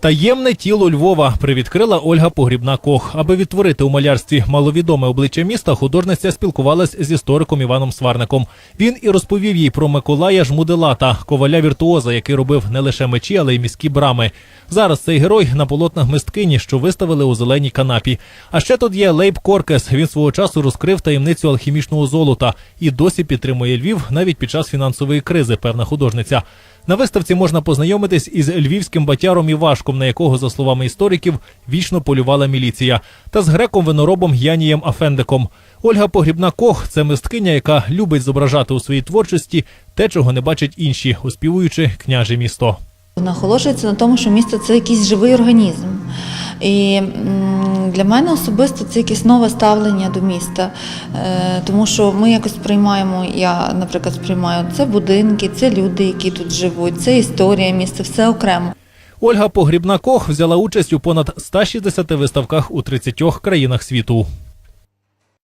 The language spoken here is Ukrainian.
Таємне тіло Львова привідкрила Ольга Погрібна Кох. Аби відтворити у малярстві маловідоме обличчя міста, художниця спілкувалась з істориком Іваном Сварником. Він і розповів їй про Миколая Жмуделата, коваля віртуоза, який робив не лише мечі, але й міські брами. Зараз цей герой на полотнах мисткині, що виставили у зеленій канапі. А ще тут є Лейб Коркес. Він свого часу розкрив таємницю алхімічного золота і досі підтримує Львів навіть під час фінансової кризи. Певна художниця. На виставці можна познайомитись із львівським батяром Івашком, на якого, за словами істориків, вічно полювала міліція, та з греком-виноробом Янієм Афендиком. Ольга Погрібна Кох це мисткиня, яка любить зображати у своїй творчості те, чого не бачать інші, оспівуючи княже місто. Наголошується на тому, що місто це якийсь живий організм. І для мене особисто це якесь нове ставлення до міста, Е, тому що ми якось приймаємо. я, наприклад, сприймаю це будинки, це люди, які тут живуть, це історія міста, все окремо. Ольга Погрібна Кох взяла участь у понад 160 виставках у 30 країнах світу.